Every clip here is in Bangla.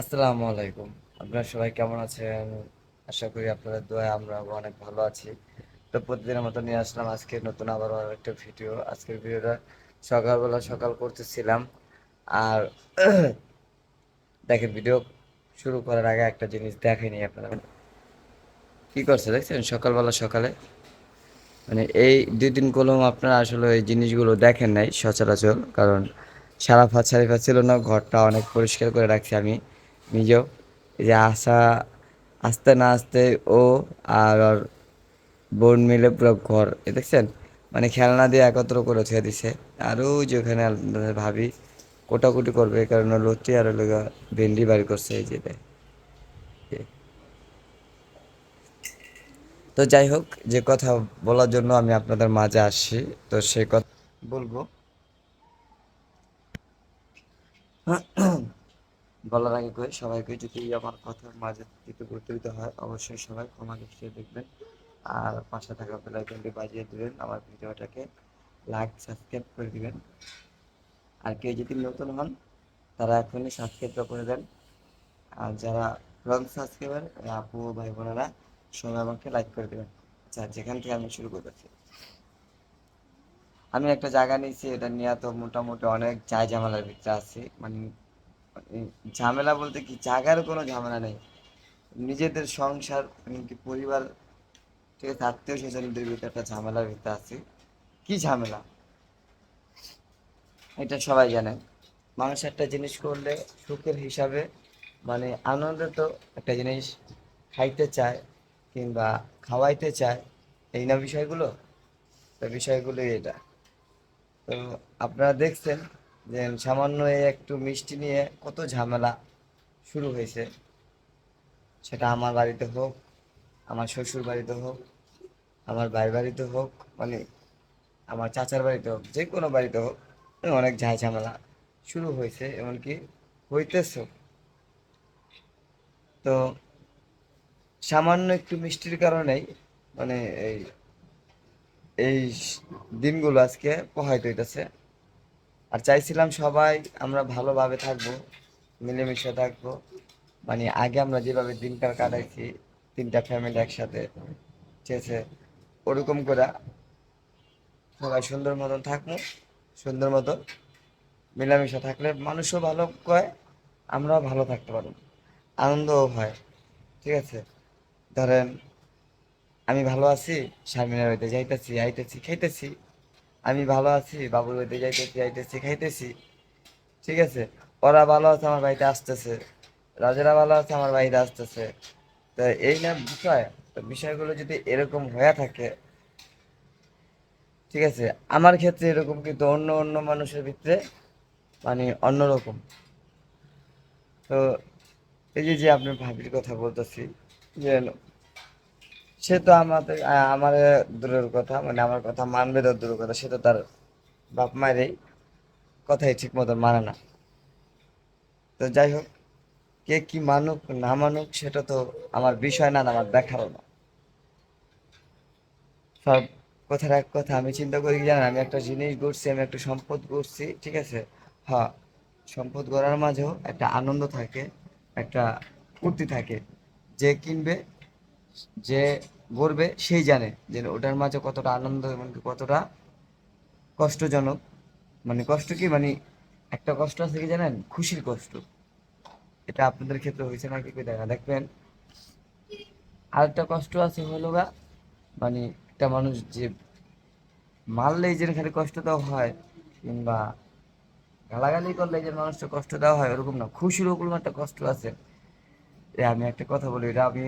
আসসালামু আলাইকুম। আপনারা সবাই কেমন আছেন? আশা করি আপনাদের দোয়া আমরা অনেক ভালো আছি। তো প্রতিদিনের মতো নিয়ে আসলাম আজকে নতুন আবার একটা ভিডিও। আজকের ভিডিওটা সকালবেলা সকাল করতেছিলাম। আর দেখেন, ভিডিও শুরু করার আগে একটা জিনিস দেখেনি আপনারা কি করছে দেখছেন? সকালবেলা সকালে? মানে এই দুই দিন কলম আপনারা আসলে এই জিনিসগুলো দেখেন নাই সচরাচর। কারণ সারা ফাঁদ সারি ছিল না, ঘরটা অনেক পরিষ্কার করে রাখছি আমি। নিজেও যে আসা আসতে না আসতে ও আর ওর বোন মিলে পুরো ঘর এ দেখছেন? মানে খেলনা দিয়ে একত্র করে ছেড়ে দিছে। আর ওই যে ওখানে ভাবি কোটাকুটি করবে কারণে লতি আর লোক ভেন্ডি বাড়ি করছে এই যে দেখ। তো যাই হোক যে কথা বলার জন্য আমি আপনাদের মাঝে আসছি। তো সে কথা বলব। বলার আগে করে সবাইকে যদি আমার কথার মাঝে কিছু গুরুত্বিত হয়, অবশ্যই সবাই ক্ষমা দৃষ্টিতে দেখবেন। আর পাশে থাকা বেল আইকনটি বাজিয়ে দেবেন, আমার ভিডিওটাকে লাইক সাবস্ক্রাইব করে দিবেন। আর কেউ যদি নতুন হন, তারা এখনই সাবস্ক্রাইব করে দেন। আর যারা রং সাবস্ক্রাইবার আপু, ভাই, বোনেরা, সবাই আমাকে লাইক করে দেবেন। আচ্ছা যেখান থেকে আমি শুরু করতেছি। আমি একটা জায়গা নিয়েছি, এটা নিয়ে তো মোটামুটি অনেক চাই ঝামেলার ভিতরে আছি। মানে ঝামেলা বলতে কি, জায়গার কোনো ঝামেলা নেই। নিজেদের সংসার এমনকি পরিবার ঠিক আছে আত্মীয় স্বজনদের ভিতরে একটা ঝামেলার ভিতরে আছি। কি ঝামেলা? এটা সবাই জানে। মানুষ একটা জিনিস করলে সুখের হিসাবে মানে আনন্দ তো একটা জিনিস খাইতে চায় কিংবা খাওয়াইতে চায়, এই না বিষয়গুলো? তো বিষয়গুলো এটা। তো আপনারা দেখছেন যে সামান্য এই একটু মিষ্টি নিয়ে কত ঝামেলা শুরু হয়েছে। সেটা আমার বাড়িতে হোক, আমার শ্বশুর বাড়িতে হোক, আমার ভাই বাড়িতে হোক মানে আমার চাচার বাড়িতে হোক, যে কোনো বাড়িতে হোক, অনেক ঝাই ঝামেলা শুরু হয়েছে, এমনকি হইতেছে। তো সামান্য একটু মিষ্টির কারণেই মানে এই এই দিনগুলো আজকে প্রভাবিত হইতেছে। আর চাইছিলাম সবাই আমরা ভালোভাবে থাকব, মিলেমিশে থাকব। মানে আগে আমরা যেভাবে দিনকাল কাটাইছি, তিনটা ফ্যামিলি একসাথে আছে ওরকম করে সবাই সুন্দর মতন থাকব, সুন্দর মতন মিলামিশা থাকলে মানুষও ভালো কয়, আমরাও ভালো থাকতে পারব, আনন্দও হয়, ঠিক আছে? ধরেন আমি ভালো আছি, শারমিনার বাড়িতে যাইতেছি, আইতেছি, খাইতেছি। আমি ভালো আছি, বাবুর বাড়িতে যাইতেছি, আইতেছি, খাইতেছি। ঠিক আছে? ওরা ভালো আছে, আমার বাড়িতে আসতেছে। রাজারা ভালো আছে, আমার বাড়িতে আসতেছে। তো এই না বিষয়? তো বিষয়গুলো যদি এরকম হয়ে থাকে, ঠিক আছে? আমার ক্ষেত্রে এরকম কিন্তু অন্য অন্য মানুষের ভিতরে মানে অন্যরকম। তো এই যে যে আপনার ভাবির কথা বলতেছি, যে সে তো আমাদের আমার দূরের কথা মানে আমার কথা মানবে তো দূরের কথা, সে তো তার বাপ মায়েরই কথাই ঠিক মতো মানে না। তো যাই হোক, কে কি মানুক, না মানুক, সেটা তো আমার বিষয় না, আমার দেখারও না। সব কথার এক কথা, আমি চিন্তা করি কি জানেন, আমি একটা জিনিস গড়ছি, আমি একটা সম্পদ গড়ছি, ঠিক আছে? হ্যাঁ সম্পদ গড়ার মাঝেও একটা আনন্দ থাকে, একটা ফুর্তি থাকে। যে কিনবে যে গড়বে সেই জানে যে ওটার মাঝে কতটা আনন্দ এবং কতটা কষ্টজনক। মানে কষ্ট কি? মানে একটা কষ্ট আছে কি জানেন? খুশির কষ্ট। এটা আপনাদের ক্ষেত্রে হয়েছে নাকি দেখা। দেখবেন, আরেকটা কষ্ট আছে হলো গা মানে একটা মানুষ যে মারলেই যে খালি কষ্ট দেওয়া হয় কিংবা গালাগালি করলে যে মানুষটা কষ্ট দেওয়া হয়, ওরকম না। খুশির ওরকম একটা কষ্ট আছে। আমি একটা কথা বলি, এটা আমি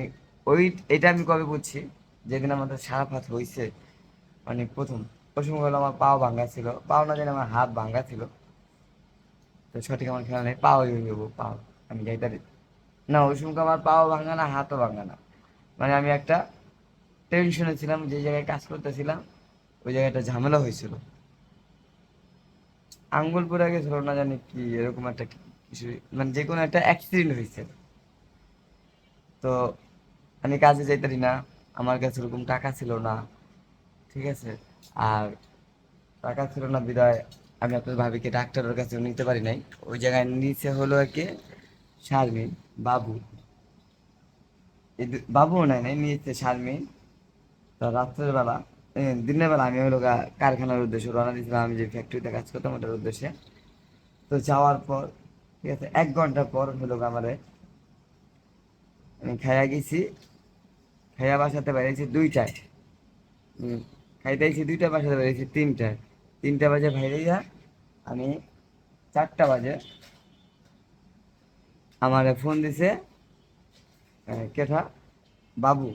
ওই, এটা আমি কবে বুঝছি? যেদিন আমাদের সারা ফাত হয়েছে মানে প্রথম। ওই সময় হলো আমার পাও ভাঙ্গা ছিল। পাও না জানি আমার হাত ভাঙ্গা ছিল। তো সঠিক আমার খেলা নেই। পাও হইব পাও। আমি যাইতারি না, ওই সময় আমার পাও ভাঙ্গা না, হাতও ভাঙ্গা না। মানে আমি একটা টেনশনে ছিলাম, যে জায়গায় কাজ করতেছিলাম, ওই জায়গায় একটা ঝামেলা হয়েছিল। আঙ্গুল পড়ে গেছিল, না জানি কি, এরকম একটা কিছু মানে যে কোনো একটা অ্যাক্সিডেন্ট হয়েছে। তো আমি কাজে যাইতারি না। আমার কাছে ওরকম টাকা ছিল না। ঠিক আছে? আর টাকা ছিল না বিদায়। আমি আপনার ভাবিকে ডাক্তারের কাছে নিতে পারি নাই। ওই জায়গায় নিচে হলো আর কি শারমিন, বাবু। বাবুও নাই নাই নিয়েছে শারমিন। তো রাত্রের বেলা দিনের বেলা আমি হলো কারখানার উদ্দেশ্যে রওনা দিয়েছিলাম। আমি যে ফ্যাক্টরিতে কাজ করতাম ওটার উদ্দেশ্যে। তো যাওয়ার পর, ঠিক আছে, এক ঘণ্টা পর হলো আমারে। আমি খাইয়া গেছি। খাইয়া বাসাতে বেরিয়েছি দুইটায়। উম, খাইতে গেছি দুইটা বাসাতে বেরিয়েছি তিনটায়। তিনটা বাজে বাইরে যা আমি চারটা বাজে। আমার ফোন দিছে কেঠা? বাবু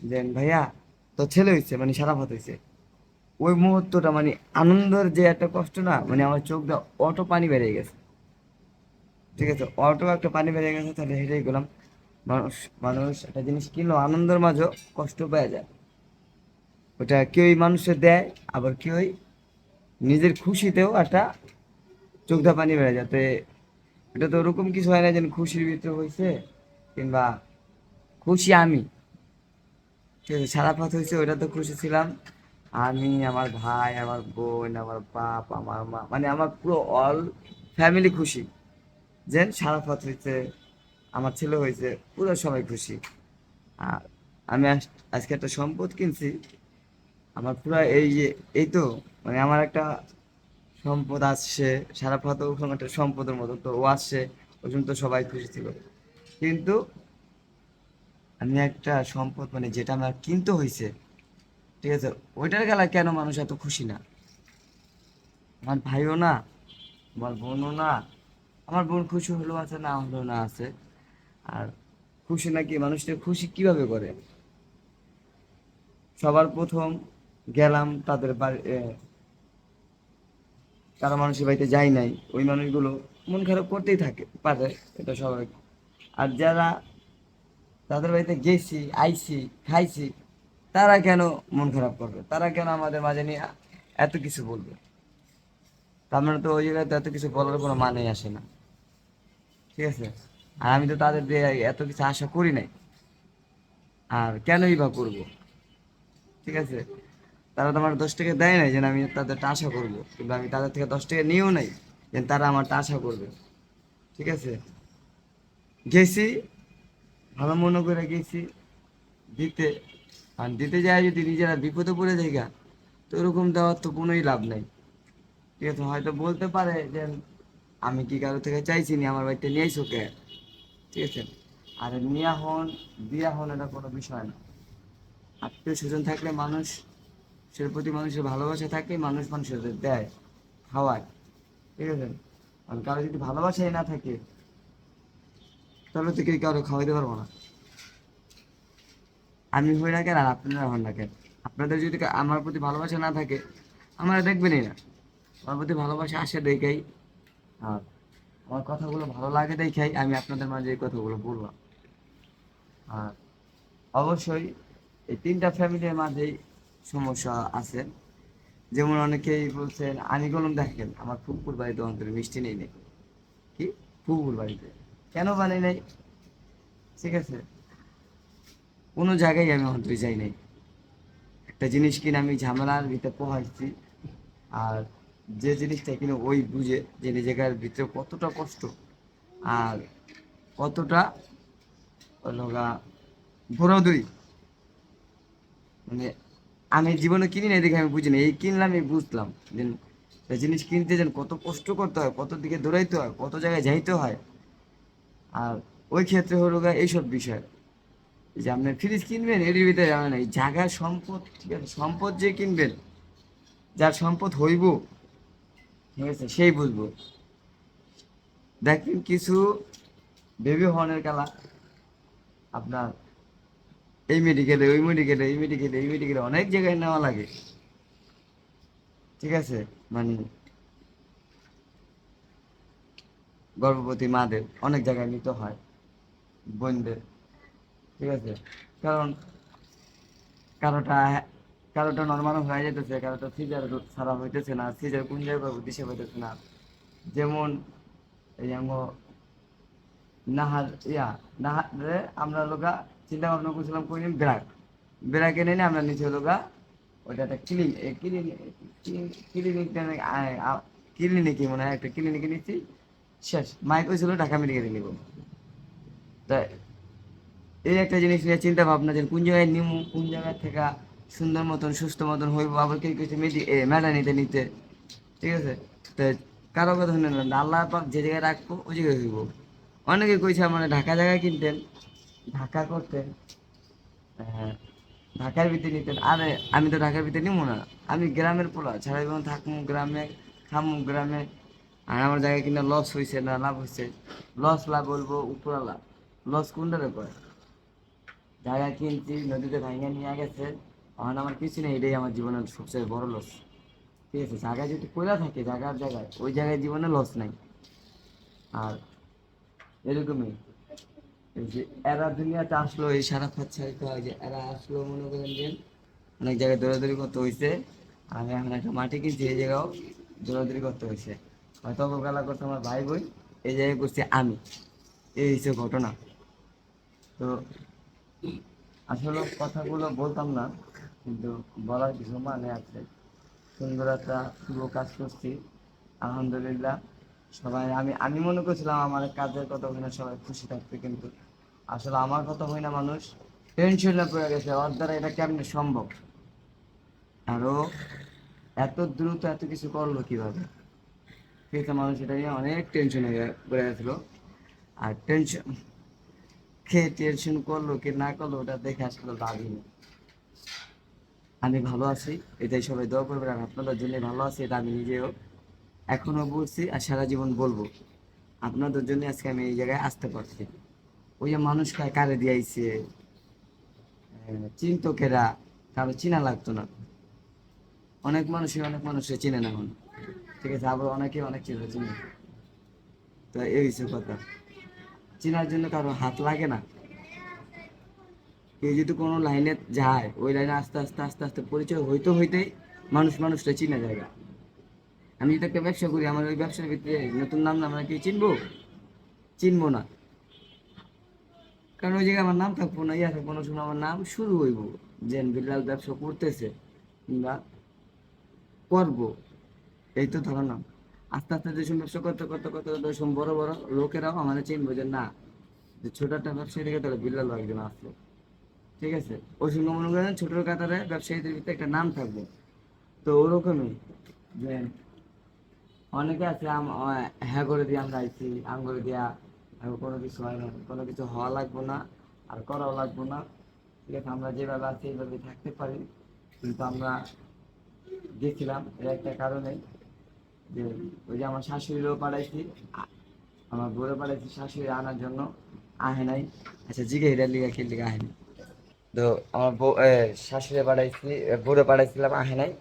যে ভাইয়া তো ছেলে হয়েছে মানে সারা ভাত হয়েছে ওই মুহূর্তটা মানে আনন্দের যে একটা কষ্ট না মানে আমার চোখটা অটো পানি বেরিয়ে গেছে। ঠিক আছে অটো একটা পানি বেরিয়ে গেছে তাহলে হেঁটেই গেলাম। মানুষ মানুষ একটা জিনিস কিনলো, আনন্দের মাঝেও কষ্ট পেয়ে যায়। ওটা কেউই মানুষের দেয়, আবার কেউই নিজের খুশিতেও একটা চোখটা পানি বেড়ে যাতে এটা তো ওরকম কিছু হয় না যেন খুশির ভিতরে হয়েছে কিংবা খুশি আমি। ঠিক সারা পথ হয়েছে ওটা তো খুশি ছিলাম। আমি, আমার ভাই, আমার বোন, আমার বাপ, আমার মা মানে আমার পুরো অল ফ্যামিলি খুশি। যেন সারা পথ হয়েছে আমার ছেলে হয়েছে, পুরো সবাই খুশি। আর আমি আজ- আজকে একটা সম্পদ কিনছি। আমার পুরো এই যে, এই তো মানে আমার একটা সম্পদ আসছে, সারা ওরকম একটা সম্পদের মতো। তো ও আসছে ওই জন্য তো সবাই খুশি ছিল। কিন্তু আমি একটা সম্পদ মানে যেটা আমার কিনতে হয়েছে, ঠিক আছে, ওইটার গেলা কেন মানুষ এত খুশি না? আমার ভাইও না, আমার বোনও না, আমার বোন খুশি হলেও আছে, না হলেও না আছে। আর খুশি নাকি? মানুষটা খুশি কীভাবে করে? সবার প্রথম গেলাম তাদের বাড়ি তারা মানুষের বাড়িতে যায় নাই। ওই মানুষগুলো মন খারাপ করতেই থাকে, পারে, এটা সবাই আর যারা তাদের বাড়িতে গেছি, আইছি, খাইছি, তারা কেন মন খারাপ করবে? তারা কেন আমাদের মাঝে নিয়ে এত কিছু বলবে? তার মানে তো ওই জায়গায় তো এত কিছু বলার কোনো মানেই আসে না। ঠিক আছে? আর আমি তো তাদের দিয়ে এত কিছু আশা করি নাই। আর কেনই বা করব? ঠিক আছে? তারা তো আমার দশ টাকা দেয় নাই যেন আমি তাদেরটা আশা করব। কিন্তু আমি তাদের থেকে দশ টাকা নিয়েও নাই যে তারা আমারটা আশা করবে। ঠিক আছে? গেছি ভালো মনে করে গেছি। দিতে আর দিতে যায় যদি নিজেরা বিপদে পড়ে গা, তো ওরকম দেওয়ার তো কোনোই লাভ নাই। ঠিক আছে? হয়তো বলতে পারে যে আমি কি কারও থেকে চাইছি নি? আমার বাড়িতে নিয়ে আইসো কে? ঠিক আছে আর নিয়া হন, দিয়া হন এটা কোনো বিষয় না। আত্মীয় স্বজন থাকলে মানুষ, সের প্রতি মানুষের ভালোবাসা থাকে, মানুষ মানুষের দেয়, খাওয়ায়। ঠিক আছে? আর কারও যদি ভালোবাসাই না থাকে, তাহলে তো কেউ কারও খাওয়াইতে পারব না। আমি হই না কেন আর আপনারা হন না কেন? আপনাদের যদি আমার প্রতি ভালোবাসা না থাকে, আমার দেখবেনই না। আমার প্রতি ভালোবাসা আসে দেখেই। আর আমার কথাগুলো ভালো লাগে দেখেই আমি আপনাদের মাঝে এই কথাগুলো বললাম। আর অবশ্যই এই তিনটা ফ্যামিলির মাঝেই সমস্যা আছে। যেমন অনেকেই বলছেন, আমি বললাম দেখেন, আমার ফুপুর বাড়িতে অন্তরে মিষ্টি নেই নেই কি? ফুপুর বাড়িতে। কেন বানাই নাই? ঠিক আছে। কোনো জায়গায় আমি অন্তরে যাই নাই। একটা জিনিস কিনে আমি ঝামেলার ভিতরে পোহাইছি। আর যে জিনিসটা কিনে ওই বুঝে যে নিজেকার ভিতরে কতটা কষ্ট আর কতটা ভরদুরি মানে আমি জীবনে কিনি না দেখে আমি বুঝি না এই কিনলাম, এই বুঝলাম। যে জিনিস কিনতে যেন কত কষ্ট করতে হয়, কত দিকে দৌড়াইতে হয়, কত জায়গায় যাইতে হয়। আর ওই ক্ষেত্রে হলো গা এইসব বিষয়। যে আপনি ফ্রিজ কিনবেন, এর ভিতরে জানেন না এই জায়গার সম্পদ ঠিক আছে সম্পদ যে কিনবেন, যার সম্পদ হইব ঠিক আছে? সেই বুঝব। দেখেন কিছু বেবি হর্নের খেলা। আপনার এই মেডিকেলে ওই মেডিকেলে এই মেডিকেলে এই মেডিকেলে অনেক জায়গায় নেওয়া লাগে। ঠিক আছে? মানে গর্ভবতী মাদের অনেক জায়গায় নিতে হয় বোনদের। ঠিক আছে? কারণ কারোটা কারোটা নর্মাল হয়ে যেতেছে কারোটা সিজার ছাড়া হইতেছে না সিজার কোন জায়গায় দিশে হইতেছে না। যেমন এই নাহার ইয়া, নাহারে আমরা লোকা চিন্তা ভাবনা করছিলাম কোন ব্রাক ব্রাক নিয়ে আমরা নিচে লোকা ওইটা একটা ক্লিনিক ক্লিনিক ক্লিনিকটা ক্লিনিকে মনে হয় একটা ক্লিনিকে নিচ্ছি শেষ। মাইক হয়েছিল ঢাকা মেডিকেলে নিব। তাই এই একটা জিনিস নিয়ে চিন্তা ভাবনা যে কোন জায়গায় নিমু, কোন জায়গা থেকে সুন্দর মতন সুস্থ মতন হইব আবার কেউ কিছু মেডি মেলা নিতে নিতে। ঠিক আছে? তো কারও কথা শুনে না আল্লাহ পাক যে জায়গায় রাখব ওই জায়গায় হইব। অনেকে কইছে মানে ঢাকা জায়গায় কিনতেন ঢাকা করতেন। হ্যাঁ, ঢাকার ভিতরে নিতেন। আরে আমি তো ঢাকার ভিতরে নিবো না। আমি গ্রামের পোলা সারা জীবন থাকব গ্রামে খামু গ্রামে। আর আমার জায়গায় কিনা লস হয়েছে না লাভ হয়েছে লস লাভ বলব উপরালা লস কোনটারে করে জায়গা কিনছি নদীতে ভাঙিয়ে নিয়ে গেছে। এখন আমার কিছু নেই, এটাই আমার জীবনের সবচেয়ে বড় লস ঠিক আছে, জায়গায় যদি কইলা থাকে, জায়গার জায়গায়, ওই জায়গায় জীবনে লস নাই। আর এরকমই যে এরা দুনিয়াতে আসলো, এই সারা ফাচ্ছাই কয় যে এরা আসলো, মনে করেন যে অনেক জায়গায় দৌড়াদৌড়ি করতে হয়েছে আমি এখন একটা মাটি কিনছি এই জায়গাও দৌড়াদৌড়ি করতে হয়েছে হয়তো খেলা করতে আমার ভাই বোন, এই জায়গায় করছি আমি। এই হচ্ছে ঘটনা। তো আসলে কথাগুলো বলতাম না কিন্তু বলার কিছু মানে আছে। সুন্দর একটা শুভ কাজ করছি। আলহামদুলিল্লাহ, সবাই, আমি আমি মনে করছিলাম আমার কাজের কথা হয় না সবাই খুশি থাকবে, কিন্তু আসলে আমার কথা হয় না মানুষ। টেনশনে পড়ে গেছে, ওর দ্বারা এটা কেমনে সম্ভব? আরও এত দ্রুত এত কিছু করল কীভাবে? আছে মানুষ, এটা নিয়ে অনেক টেনশন হয়ে পড়ে গেছিল। আর টেনশন খেয়ে টেনশন করল, কি না করল, ওটা দেখে আসলে ভাবিনি। আমি ভালো আছি, এটাই সবাই দোয়া করবেন, আর আপনাদের জন্য ভালো আছি, এটা আমি নিজেও এখনও বলছি আর সারা জীবন বলব। আপনাদের জন্য আজকে আমি এই জায়গায় আসতে পারছি। ওই যে মানুষ কারে দিয়েছে চিন্তকেরা, কারও চিনা লাগতো না। অনেক মানুষই অনেক মানুষে চিনে না এখন। ঠিক আছে, আবার অনেকে অনেক চিনে চিনে তো এই হচ্ছে কথা। চেনার জন্য কারও হাত লাগে না। কেউ যদি কোনো লাইনে যায়, ওই লাইনে আস্তে আস্তে আস্তে আস্তে পরিচয় হইতে হইতেই মানুষ মানুষটা চিনা জায়গা আমি যদি একটা ব্যবসা করি, আমার ওই ব্যবসার ভিতরে নতুন নাম না, আমরা কি চিনবো? চিনবো না। কারণ ওই জায়গায় আমার নাম থাকব না, ইয়া থাকব না আমার নাম শুরু হইব। যে বিলাল ব্যবসা করতেছে কিংবা করব, এই তো ধরো ধারণা আস্তে আস্তে যেসব ব্যবসা করতে করতে করতে করতে ওইসব বড় বড় লোকেরাও আমাদের চিনবো যে না, যে ছোট একটা ব্যবসায়ী থেকে তাহলে বিল্লাল একজন আসলো। ঠিক আছে? ওই সঙ্গে মনে করেন ছোট কাতারে ব্যবসায়ীদের ভিতরে একটা নাম থাকবে। তো ওরকমই। যে অনেকে আছে হ্যাঁ করে দিয়ে আমরা আইছি, আম করে দিয়া আর কোনো কিছু হয় না। কোনো কিছু হওয়া লাগবো না, আর করাও লাগবো না। ঠিক আছে, আমরা যেভাবে আছি এইভাবে থাকতে পারি। কিন্তু আমরা গেছিলাম এর একটা কারণে যে ওই যে আমার শাশুড়িরও পাঠাইছি, আ- আমার বউরে পাঠাইছি শাশুড়ি আনার জন্য। আহে নাই। আচ্ছা জিগে হিরার লিগা খেল লিগা আহে নাই। তো আমার বউ শাশুড়ি পাঠাইছি বুড়ো পাঠাইছিলাম আহে নাই।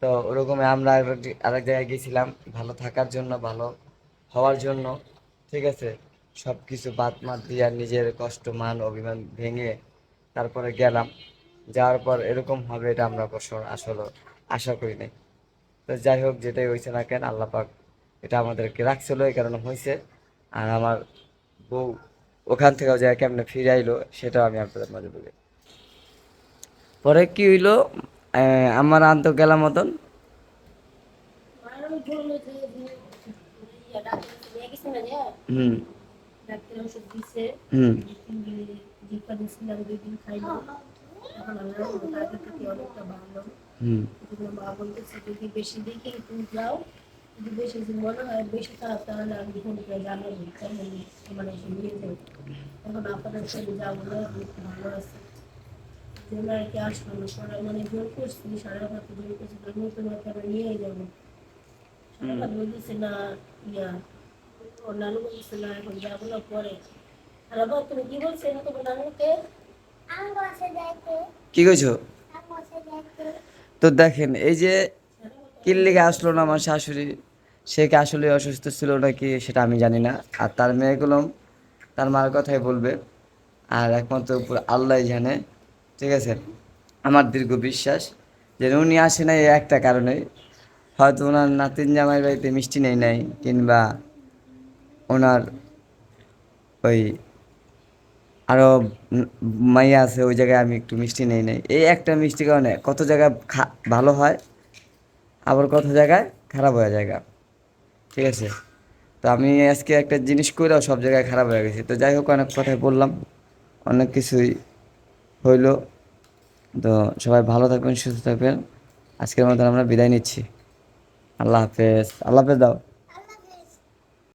তো ওরকমই আমরা আরেক- জায়গায় গেছিলাম, ভালো থাকার জন্য, ভালো হওয়ার জন্য, ঠিক আছে? সব কিছু বাদ মাত দিয়ে নিজের কষ্ট, মান, অভিমান ভেঙে তারপরে গেলাম। যাওয়ার পর এরকম হবে এটা আমরা অবশ্য আসলে আশা করি নাই। তো যাই হোক, যেটাই হয়েছে না কেন, আল্লাহ পাক এটা আমাদেরকে রাখছিল, এই কারণে হয়েছে আর আমার বউ ওখান থেকেও যায় কেমনে ফিরে আইলো, সেটাও আমি আপনাদের মাঝে বলি পরে কি হইল আমার আন্ত গেলাম মতন। হুম। বেশি দেখে তুমি যাও বেশি মনে আমি আপনাদের সাথে ভালো আছি জন্য আর কি আসব না পরে মানে জোর করছি সাড়ে রাত জোর করছি আমি নিয়ে যাব রাত বলতেছে না ইয়া ওর নানু বলতেছে না এখন যাব না পরে আর আবার তুমি কি বলছে না তোমার নানুকে কি কইছো? তো দেখেন এই যে কিল্লিকে আসলো না আমার শাশুড়ি? সে কি আসলে অসুস্থ ছিল নাকি সেটা আমি জানি না। আর তার মেয়েগুলো তার মার কথাই বলবে। আর একমাত্র উপর আল্লাহ জানে। ঠিক আছে? আমার দীর্ঘ বিশ্বাস যে উনি আসে নাই একটা কারণে। হয়তো ওনার নাতিন জামাই বাড়িতে মিষ্টি নেই নাই, কিংবা ওনার ওই আরও মাইয়া আছে, ওই জায়গায় আমি একটু মিষ্টি নেই নাই। এই একটা মিষ্টি কারণে কত জায়গায় খা ভালো হয়, আবার কত জায়গায় খারাপ হয়ে জায়গা। ঠিক আছে? তো আমি আজকে একটা জিনিস করেও সব জায়গায় খারাপ হয়ে গেছি। তো যাই হোক, অনেক কথাই বললাম, অনেক কিছুই হইল। তো সবাই ভালো থাকবেন, সুস্থ থাকবেন। আজকের মতন আমরা বিদায় নিচ্ছি। আল্লাহ হাফেজ। আল্লাহ হাফেজ দাও।